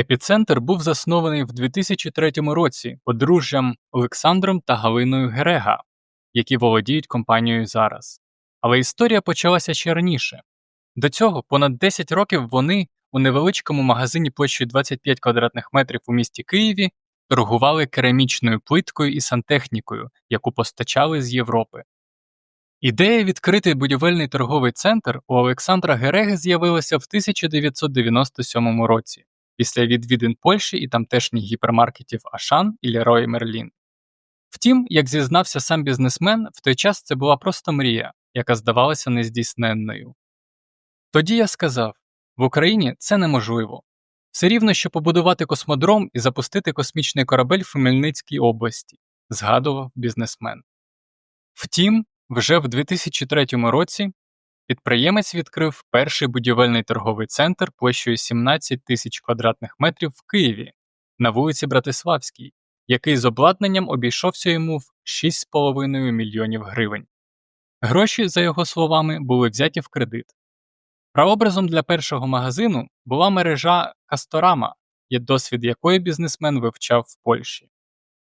Епіцентр був заснований в 2003 році подружжям Олександром та Галиною Герега, які володіють компанією зараз. Але історія почалася ще раніше. До цього понад 10 років вони у невеличкому магазині площею 25 квадратних метрів у місті Києві торгували керамічною плиткою і сантехнікою, яку постачали з Європи. Ідея відкрити будівельний торговий центр у Олександра Гереги з'явилася в 1997 році після відвідин Польщі і тамтешніх гіпермаркетів Ашан і Leroy Merlin. Втім, як зізнався сам бізнесмен, в той час це була просто мрія, яка здавалася нездійсненною. Тоді я сказав в Україні це неможливо. Все рівно, що побудувати космодром і запустити космічний корабель в Хмельницькій області, згадував бізнесмен. Втім, вже в 2003 році підприємець відкрив перший будівельний торговий центр площею 17 тисяч квадратних метрів в Києві на вулиці Братиславській, який з обладнанням обійшовся йому в 6,5 мільйонів гривень. Гроші, за його словами, були взяті в кредит. Прообразом для першого магазину була мережа Касторама, є досвід якої бізнесмен вивчав в Польщі.